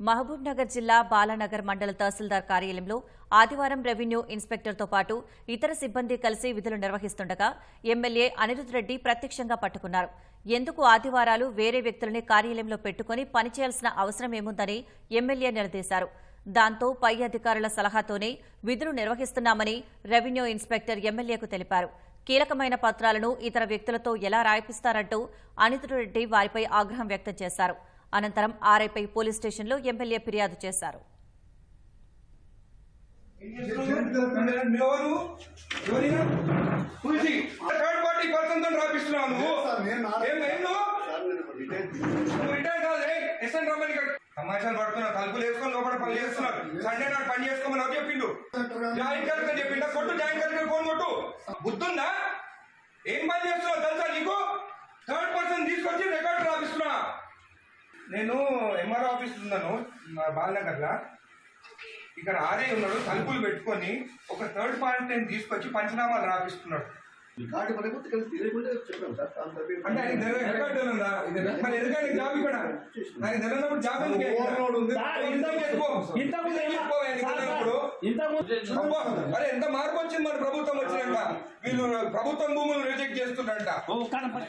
మహబూబ్ నగర్ జిల్లా బాలానగర్ మండల తహసీల్దార్ కార్యాలయంలో ఆదివారం రెవెన్యూ ఇన్స్పెక్టర్తో పాటు ఇతర సిబ్బంది కలిసి విధులు నిర్వహిస్తుండగా ఎమ్మెల్యే అనిరుద్ రెడ్డి ప్రత్యక్షంగా పట్టుకున్నారు. ఎందుకు ఆదివారాలు వేరే వ్యక్తులని కార్యాలయంలో పెట్టుకుని పనిచేయాల్సిన అవసరం ఏముందని ఎమ్మెల్యే నిలదీశారు దాంతో పై అధికారుల సలహాతోనే విధులు నిర్వహిస్తున్నామని రెవెన్యూ ఇన్స్పెక్టర్ ఎమ్మెల్యేకు తెలిపారు. కీలకమైన పత్రాలను ఇతర వ్యక్తులతో ఎలా రాయిపిస్తారంటూ అనితుడు రెడ్డి వారిపై ఆగ్రహం వ్యక్తం చేశారు. అనంతరం ఆర్ఐపై పోలీస్ స్టేషన్లో ఎమ్మెల్యే ఫిర్యాదు చేశారు. సమాచారం పడుతున్నా తలుపులు వేసుకొని లోపల పని చేస్తున్నారు సండే నాడు పని చేసుకోమని నాకు చెప్పిండు జాయింట్ కలెక్టర్ చెప్పిండా కొట్టు జాయింట్ కలెక్టర్ ఫోన్ కొట్టు బుద్ధుందా ఏం పని చేస్తున్నావు? తెలుసా నీకు థర్డ్ పర్సన్ తీసుకొచ్చి రికార్డు రాపిస్తున్నా నేను ఎంఆర్ఓ ఆఫీస్ ఉన్నాను బాలనగర్లో. ఇక్కడ ఆర్ఐ ఉన్నాడు తలుపులు పెట్టుకొని ఒక థర్డ్ పార్టీని తీసుకొచ్చి పంచనామాలు రాపిస్తున్నాడు. రికార్డు మనకు తెలియకుండా సార్. అంటే రికార్డు? మరి జాబ్ ఇక్కడ? నాకు తెలియనప్పుడు అరే ఎంత మార్పు వచ్చింది మన ప్రభుత్వం వచ్చినాక వీళ్ళు ప్రభుత్వం భూములు రిజెక్ట్ చేస్తున్నారంట. ఓ కనపడి